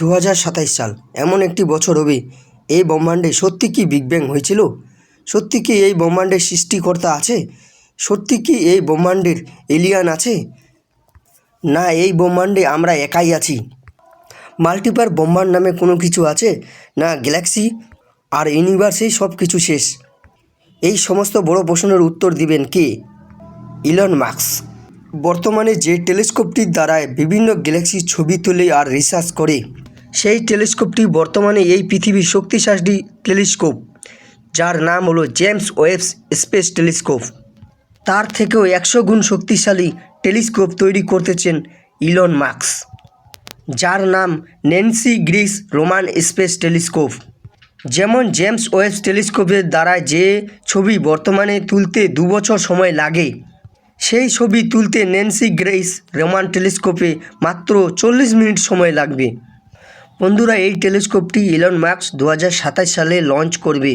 দু সাল। এমন একটি বছর হবে এই ব্রহ্মাণ্ডে সত্যি কি বিগ ব্যাং হয়েছিল? সত্যি কি এই ব্রহ্মাণ্ডের সৃষ্টিকর্তা আছে? সত্যি কি এই ব্রহ্মাণ্ডের এলিয়ান আছে? না, এই ব্রহ্মাণ্ডে আমরা একাই আছি। মাল্টিপার ব্রহ্মাণ্ড নামে কোনো কিছু আছে? না গ্যালাক্সি আর ইউনিভার্সেই সব কিছু শেষ। এই সমস্ত বড় প্রশ্নের উত্তর দিবেন কে? ইলন মার্কস বর্তমানে যে টেলিস্কোপটির দ্বারায় বিভিন্ন গ্যালাক্সির ছবি তুলে আর রিসার্চ করে সেই টেলিস্কোপটি বর্তমানে এই পৃথিবীর শক্তিশালী টেলিস্কোপ, যার নাম হলো জেমস ওয়েবস স্পেস টেলিস্কোপ। তার থেকেও একশো গুণ শক্তিশালী টেলিস্কোপ তৈরি করতেছেন ইলন মার্কস যার নাম Nancy Grace Roman space telescope. যেমন জেমস ওয়েবস টেলিস্কোপের দ্বারা যে ছবি বর্তমানে তুলতে দু বছর সময় লাগে, সেই ছবি তুলতে নেন্সি গ্রেস রোমান টেলিস্কোপে মাত্র চল্লিশ মিনিট সময় লাগবে। বন্ধুরা এই টেলিস্কোপটি ইলন মার্কস দু হাজার সাতাশ সালে লঞ্চ করবে।